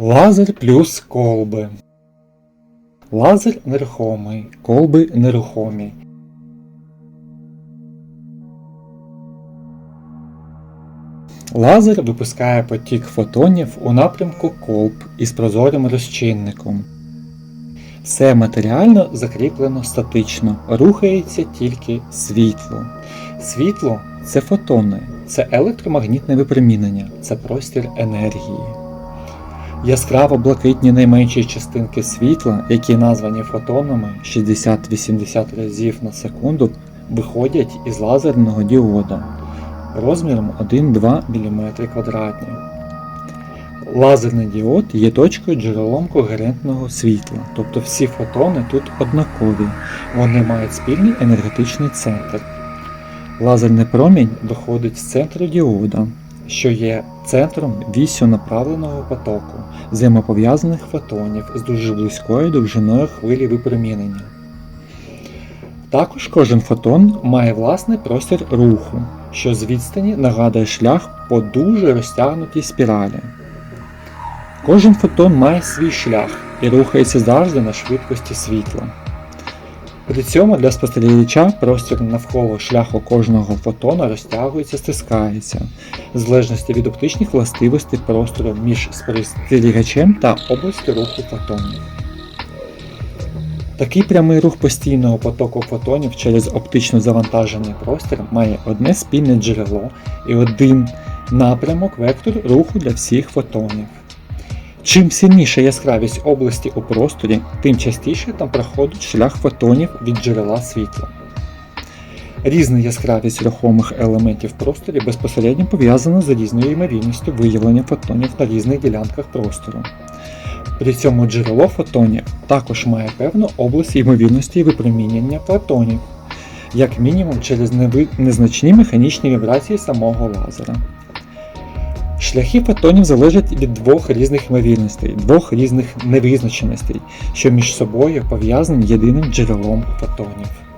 Лазер плюс колби. Лазер нерухомий, колби нерухомі. Лазер випускає потік фотонів у напрямку колб із прозорим розчинником. Все матеріально закріплено статично, рухається тільки світло. Світло це фотони, це електромагнітне випромінення, це простір енергії. Яскраво блакитні найменші частинки світла, які названі фотонами 60-80 разів на секунду, виходять із лазерного діода розміром 1-2 мм квадратні. Лазерний діод є точкою джерелом когерентного світла, тобто всі фотони тут однакові, вони мають спільний енергетичний центр. Лазерний промінь доходить з центру діода, що є центром вісю направленого потоку взаємопов'язаних фотонів з дуже близькою довжиною хвилі випромінення. Також кожен фотон має власний простір руху, що з відстані нагадує шлях по дуже розтягнутій спіралі. Кожен фотон має свій шлях і рухається завжди на швидкості світла. При цьому для спостерігача простір навколо шляху кожного фотона розтягується, стискається, в залежності від оптичних властивостей простору між спостерігачем та областю руху фотонів. Такий прямий рух постійного потоку фотонів через оптично завантажений простір має одне спільне джерело і один напрямок вектор руху для всіх фотонів. Чим сильніша яскравість області у просторі, тим частіше там проходить шлях фотонів від джерела світла. Різна яскравість рухомих елементів в просторі безпосередньо пов'язана з різною ймовірністю виявлення фотонів на різних ділянках простору. При цьому джерело фотонів також має певну область ймовірності випромінення фотонів, як мінімум через незначні механічні вібрації самого лазера. Шляхи фотонів залежать від двох різних ймовірностей, двох різних невизначеностей, що між собою пов'язані єдиним джерелом фотонів.